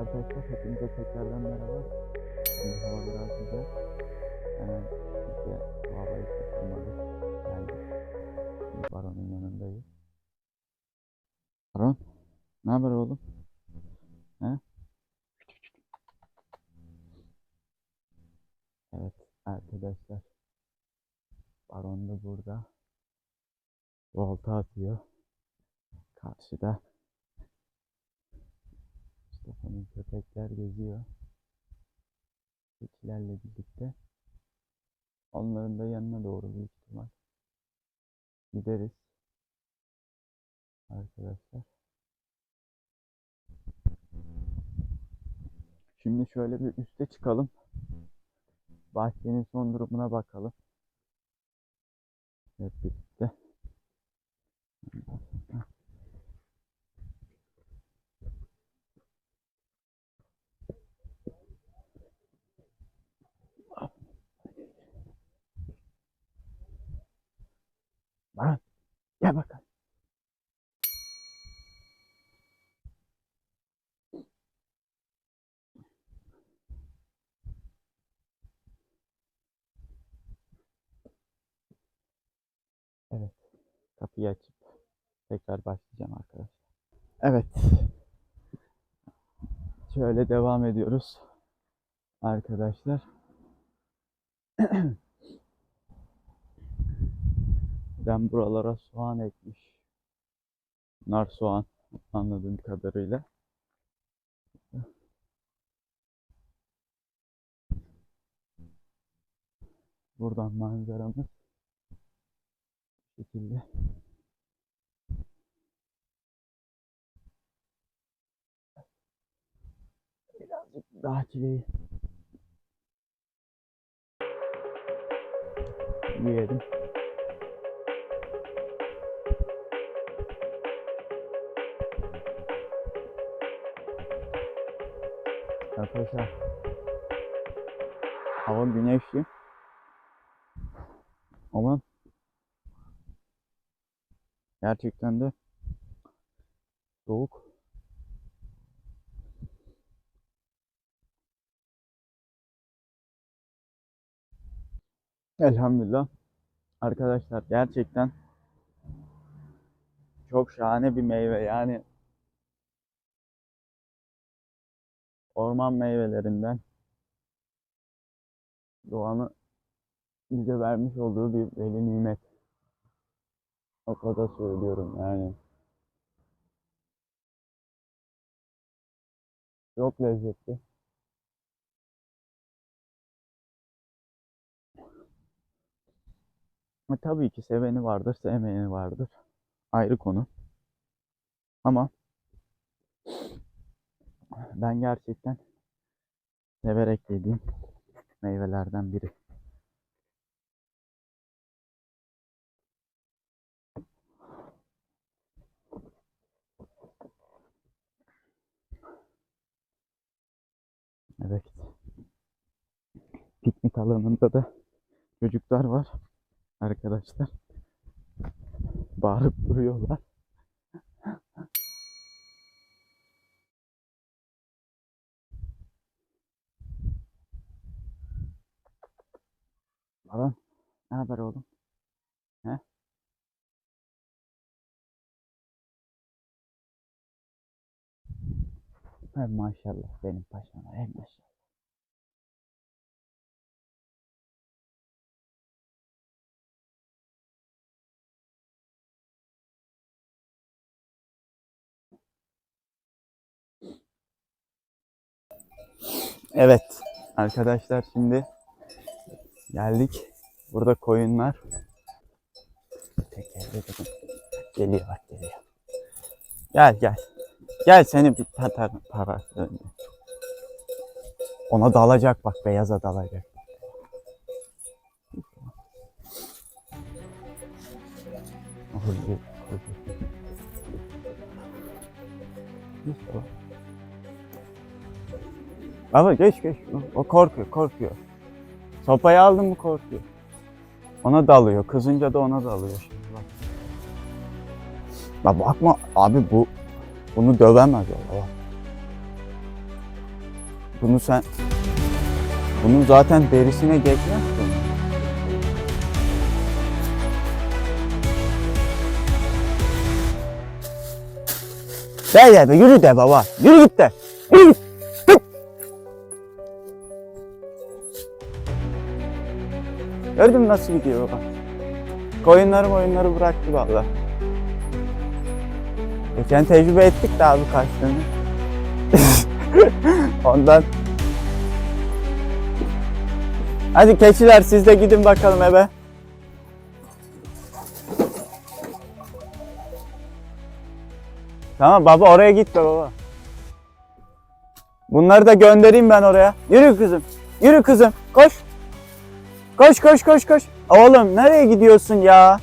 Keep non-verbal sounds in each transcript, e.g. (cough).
arkadaşlar, hepinize tekrardan merhaba. Şimdi hava biraz güzel. Hemen de bu havayı kaçırmadık. Geldik. Şimdi Baron'un yanındayız. Baron, ne haber oğlum? He? Evet arkadaşlar. Baron da burada. Volta atıyor. Karşıda Mustafa'nın köpekler geziyor. Keçilerle birlikte. Onların da yanına doğru büyük ihtimal gideriz. Arkadaşlar. Şimdi şöyle bir üste çıkalım. Bahçenin son durumuna bakalım. Hep birlikte. Gel bakalım. Evet. Kapıyı açıp tekrar başlayacağım arkadaşlar. Evet. Şöyle devam ediyoruz. Arkadaşlar. (clears throat) Ben buralara soğan ekmiş. Nar soğan anladığım kadarıyla. Buradan manzaramız bu şekilde. Birazcık daha çileyi yiyelim. Arkadaşlar hava güneşli ama gerçekten de soğuk. Elhamdülillah. Arkadaşlar gerçekten çok şahane bir meyve yani orman meyvelerinden doğanın bize vermiş olduğu bir veli nimet. O kadar söylüyorum yani. Çok lezzetli. E, tabii ki seveni vardır, sevmeyeni vardır. Ayrı konu. Ama ben gerçekten severek yediğim meyvelerden biri. Evet. Piknik alanında da çocuklar var. Arkadaşlar. Bağırıp duruyorlar. Baran, ne haber oğlum? He? Hay maşallah benim paşama, hay maşallah. Evet arkadaşlar şimdi geldik. Burada koyunlar. Geliyor bak geliyor. Gel gel. Gel seni bir patar para. Ona dalacak bak beyaza dalacak. Neyse o. Baba geç geç. O korkuyor korkuyor. Sopayı aldın mı korkuyor. Ona dalıyor. Kızınca da ona dalıyor şimdi bak. Ya bakma abi bu bunu dövemez o. Bunu sen... Bunun zaten derisine geçmez ki. Gel be yürü de baba. Yürü git de. Gördün nasıl gidiyor baba? Koyunları oyunları bıraktı valla. Geçen tecrübe ettik de abi kaçtığını. (laughs) Ondan. Hadi keçiler siz de gidin bakalım eve. Tamam baba oraya gitme baba. Bunları da göndereyim ben oraya. Yürü kızım. Yürü kızım. Koş. Koş koş koş koş. Oğlum nereye gidiyorsun ya?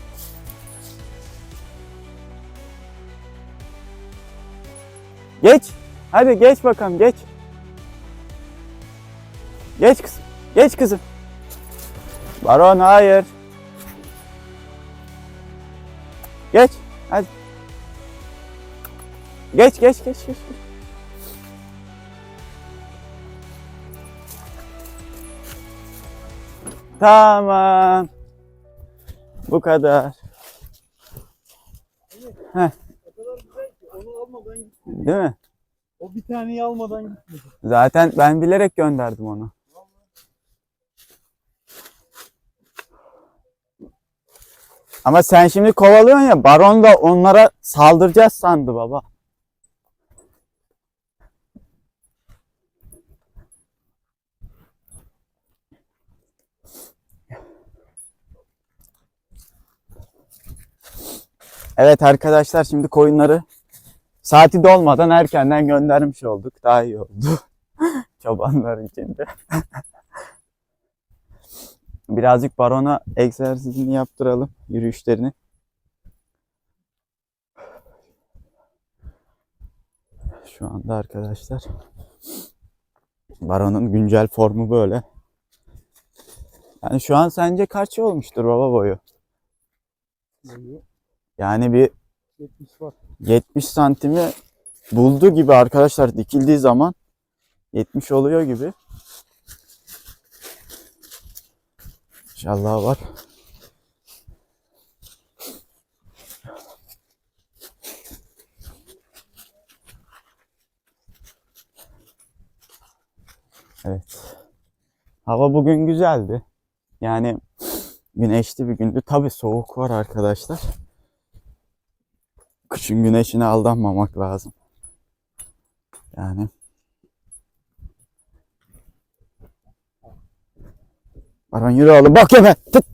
Geç. Hadi geç bakalım geç. Geç kızım. Geç kızım. Baron hayır. Geç. Hadi. Geç geç geç geç. geç. Tamam. Bu kadar. O kadar güzel ki onu almadan gitmedi. Değil mi? O bir taneyi almadan gitmedi. Zaten ben bilerek gönderdim onu. Ama sen şimdi kovalıyorsun ya baron da onlara saldıracağız sandı baba. Evet arkadaşlar şimdi koyunları saati dolmadan erkenden göndermiş olduk. Daha iyi oldu. (laughs) Çobanlar için de. (laughs) Birazcık barona egzersizini yaptıralım. Yürüyüşlerini. Şu anda arkadaşlar baronun güncel formu böyle. Yani şu an sence kaç olmuştur baba boyu? Yani bir 70 var. 70 santimi buldu gibi arkadaşlar dikildiği zaman 70 oluyor gibi. İnşallah var. Evet. Hava bugün güzeldi. Yani güneşli bir gündü. Tabi soğuk var arkadaşlar. Kışın güneşine aldanmamak lazım. Yani. Baran yürü oğlum bak yeme. Tut.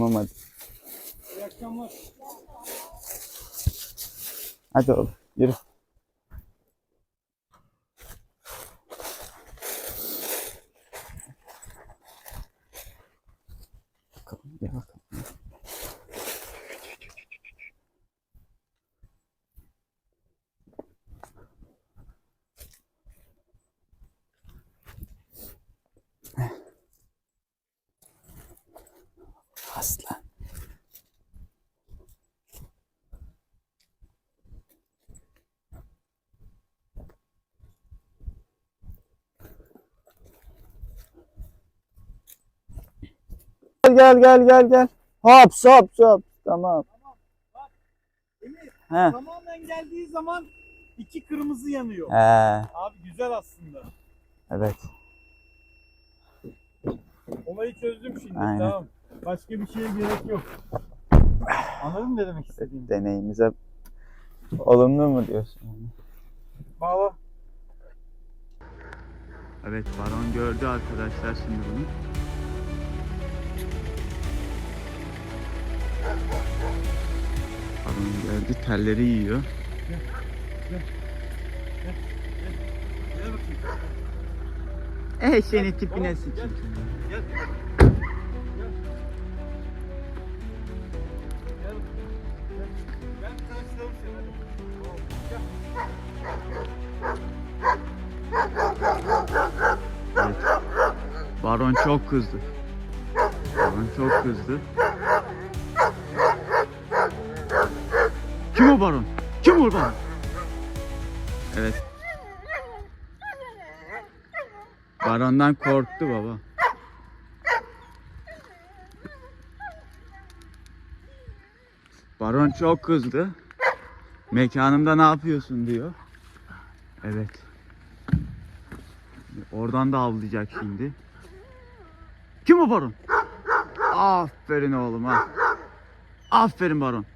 Tamam hadi. İyi akşamlar. Hadi oğlum yürü. Bakalım, gel Gel gel gel gel gel. Hop hop hop. Tamam. Emir He. tamamen geldiği zaman iki kırmızı yanıyor. He. Abi güzel aslında. Evet. Olayı çözdüm şimdi Aynen. tamam. Başka bir şeye gerek yok. Anladın mı ne demek istediğimi? Deneyimize olumlu mu diyorsun? Bağla. Evet baron gördü arkadaşlar şimdi bunu. Baron gördü telleri yiyor. Gel bakayım. Eh senin tipine sıçayım. Gel. Gel. Gel. Gel. Gel Gel. Baron çok kızdı. Baron çok kızdı. Kim o baron? Kim o baron? Evet. Barondan korktu baba. Baron çok kızdı. Mekanımda ne yapıyorsun diyor. Evet. Oradan da avlayacak şimdi. Kim o baron? Aferin oğlum ha. Aferin baron.